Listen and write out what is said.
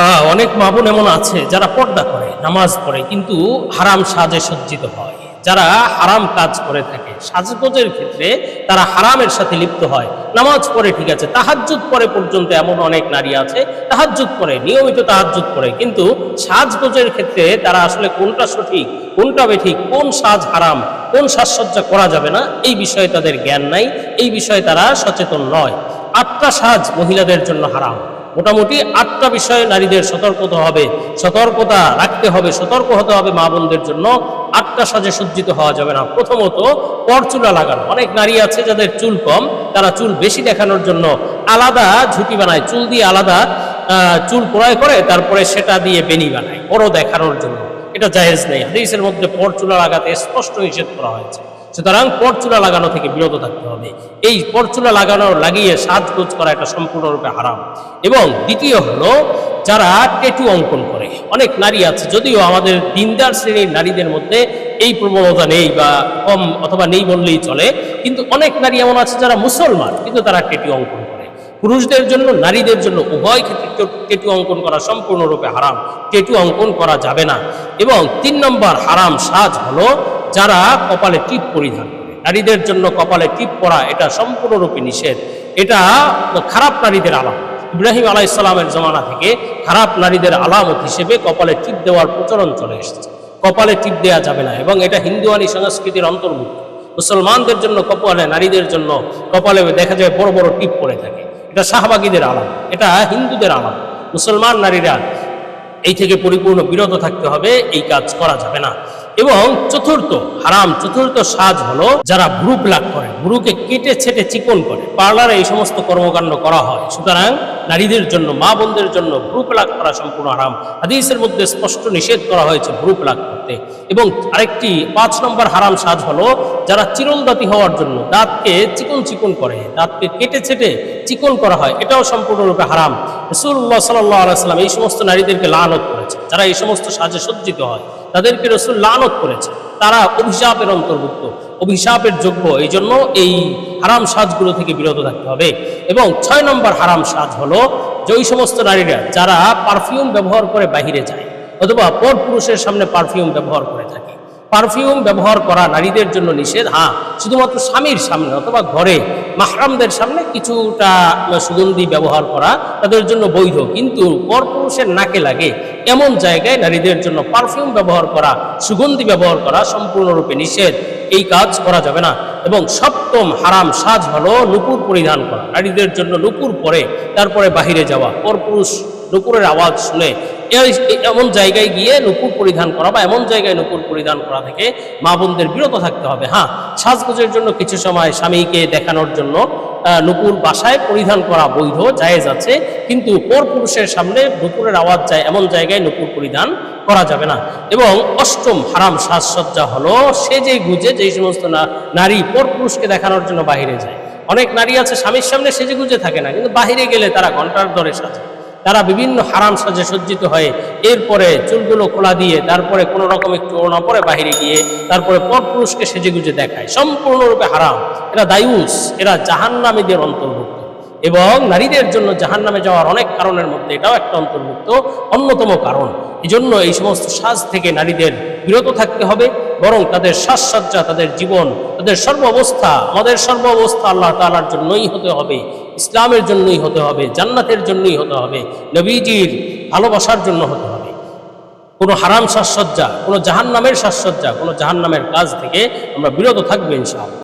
হ্যাঁ অনেক মা বোন এমন আছে যারা পর্দা করে, নামাজ পড়ে, কিন্তু হারাম সাজে সজ্জিত হয়। যারা হারাম কাজ করে থাকে, সাজগোজের ক্ষেত্রে তারা হারামের সাথে লিপ্ত হয়। নামাজ পড়ে ঠিক আছে, তাহাজ্জুদ পরে পর্যন্ত এমন অনেক নারী আছে, তাহাজ্জুদ পরে নিয়মিত তাহাজ্জুদ পরে কিন্তু সাজগোজের ক্ষেত্রে তারা আসলে কোনটা সঠিক, কোনটা বেঠিক, কোন সাজ হারাম, কোন সাজসজ্জা করা যাবে না, এই বিষয়ে তাদের জ্ঞান নাই, এই বিষয়ে তারা সচেতন নয়। আটটা সাজ মহিলাদের জন্য হারাম। মোটামুটি আটটা বিষয়ে নারীদের সতর্ক হতে হবে, সতর্কতা রাখতে হবে, সতর্ক হতে হবে মা বোনদের জন্য। আটটা সাজে সজ্জিত হওয়া যাবে না। প্রথমত পরচুলা লাগানো। অনেক নারী আছে যাদের চুল কম, তারা চুল বেশি দেখানোর জন্য আলাদা ঝুঁকি বানায়। চুল দিয়ে আলাদা চুল ক্রয় করে, তারপরে সেটা দিয়ে বেনি বানায়। বড় দেখানোর জন্য। এটা জাহেজ নেই। হাদিসের মধ্যে পরচুলা লাগাতে স্পষ্ট নিষেধ করা হয়েছে। সুতরাং পরচুলা লাগানো থেকে বিরত থাকতে হবে। এই পরচুলা লাগানো, লাগিয়ে সাজগোজ করা এটা সম্পূর্ণরূপে হারাম। এবং দ্বিতীয় হলো, যারা টেটু অঙ্কন করে, অনেক নারী আছে, যদিও আমাদের দিনদার শ্রেণির নারীদের মধ্যে এই প্রবণতা নেই বা কম অথবা নেই বললেই চলে, কিন্তু অনেক নারী এমন আছে যারা মুসলমান, কিন্তু তারা টেটু অঙ্কন করে। পুরুষদের জন্য, নারীদের জন্য উভয় ক্ষেত্রে টেটু- অঙ্কন করা সম্পূর্ণরূপে হারাম। টেটু অঙ্কন করা যাবে না। এবং তিন নম্বর হারাম সাজ হলো যারা কপালে টিপ পরিধান করে। নারীদের জন্য কপালে টিপ পরা এটা সম্পূর্ণরূপে নিষেধ। এটা খারাপ নারীদের আলাম ইব্রাহিম আলাইসালামের জমানা থেকে খারাপ নারীদের আলামত হিসেবে কপালে টিপ দেওয়ার প্রচলন চলে এসেছে। কপালে টিপ দেওয়া যাবে না এবং এটা হিন্দুয়ানি সংস্কৃতির অন্তর্ভুক্ত। মুসলমানদের জন্য কপালে, নারীদের জন্য কপালে দেখা যায় বড় বড় টিপ পরে থাকে। এটা শাহবাগীদের আলাম এটা হিন্দুদের আলাম মুসলমান নারীরা এই থেকে পরিপূর্ণ বিরত থাকতে হবে, এই কাজ করা যাবে না। এবং চতুর্থ, হারাম চতুর্থ সাজ হলো যারা ভ্রু প্লাক করে ভ্রুকে কেটে ছেটে চিকন করে। পার্লারে এই সমস্ত কর্মকাণ্ড করা হয়। সুতরাং নারীদের জন্য, মা বোনদের জন্য ভ্রু প্লাক করা সম্পূর্ণ হারাম। হাদিসের মধ্যে স্পষ্ট নিষেধ করা হয়েছে ভ্রু প্লাক করতে। এবং আরেকটি, পাঁচ নম্বর হারাম সাজ হলো যারা চিরনদাতি হওয়ার জন্য দাঁতকে চিকন চিকন করে, দাঁতকে কেটে ছেটে চিকন করা হয়। এটাও সম্পূর্ণরূপে হারাম। রসুল্লাহ সাল্লাহ আলাইসাল্লাম এই সমস্ত নারীদেরকে লানত করেছে। যারা এই সমস্ত সাজে সজ্জিত হয়, তাদেরকে রসুল লানত করেছে। তারা অভিশাপের অন্তর্ভুক্ত। অভিশাপের যোগ্য, এই জন্য এই হারাম সাজগুলো থেকে বিরত থাকতে হবে। এবং ছয় নম্বর হারাম সাজ হলো যে ওই সমস্ত নারীরা যারা পারফিউম ব্যবহার করে বাহিরে যায়, অথবা পর পুরুষের সামনে পারফিউম ব্যবহার করে থাকে। পারফিউম ব্যবহার করা নারীদের জন্য নিষেধ। হ্যাঁ শুধুমাত্র স্বামীর সামনে অথবা ঘরে। মাহরামদের সামনে কিছুটা সুগন্ধি ব্যবহার করা তাদের জন্য বৈধ। কিন্তু পরপুরুষের নাকে লাগে এমন জায়গায় নারীদের জন্য পারফিউম ব্যবহার করা, সুগন্ধি ব্যবহার করা সম্পূর্ণরূপে নিষেধ। এই কাজ করা যাবে না। এবং সপ্তম হারাম সাজ হলো নুপুর পরিধান করা। নারীদের জন্য নুপুর পরে, তারপরে বাহিরে যাওয়া। পরপুরুষ নুপুরের আওয়াজ শুনে এমন জায়গায় গিয়ে নুপুর পরিধান করা বা এমন জায়গায় নুপুর পরিধান করা থেকে মা বোনদের বিরত থাকতে হবে। হ্যাঁ সাজগোজের জন্য কিছু সময় স্বামীকে দেখানোর জন্য নুপুর বাসায় পরিধান করা বৈধ, জায়েজ আছে। কিন্তু পর পুরুষের সামনে নুপুরের আওয়াজ যায়, এমন জায়গায় নুপুর পরিধান করা যাবে না। এবং অষ্টম হারাম সাজসজ্জা হলো, সে যে গুজে, যেই সমস্ত না- নারী পর পুরুষকে দেখানোর জন্য বাইরে যায়। অনেক নারী আছে, স্বামীর সামনে সেজে গুজে থাকে না, কিন্তু বাইরে গেলে তারা ঘণ্টার দরে সাজে। তারা বিভিন্ন হারাম সাজে সজ্জিত হয়ে এরপরে চুলগুলো খোলা দিয়ে তারপরে কোনো রকম একটু ওড়না পরে বাহিরে গিয়ে তারপরে পরপুরুষকে সেজে গুজে দেখায়। সম্পূর্ণরূপে হারাম। এরা দায়ুস। এরা জাহান্নামীদের অন্তর্ভুক্ত। এবং নারীদের জন্য জাহান্নামে যাওয়ার অনেক কারণের মধ্যে এটাও একটা অন্তর্ভুক্ত। অন্যতম কারণ এই জন্য এই সমস্ত সাজ থেকে নারীদের বিরত থাকতে হবে। বরং তাদের সাজসজ্জা, তাদের জীবন, তাদের সর্ব অবস্থা আমাদের সর্ব অবস্থা আল্লাহ তালার জন্যই হতে হবে। ইসলামের জন্যই হতে হবে, জান্নাতের জন্যই হতে হবে, নবীজির ভালোবাসার জন্য হতে হবে। কোনো হারাম সাজসজ্জা, কোনো জাহান্নামের সাজসজ্জা, কোনো জাহান্নামের কাজ থেকে আমরা বিরত থাকব ইনশাআল্লাহ।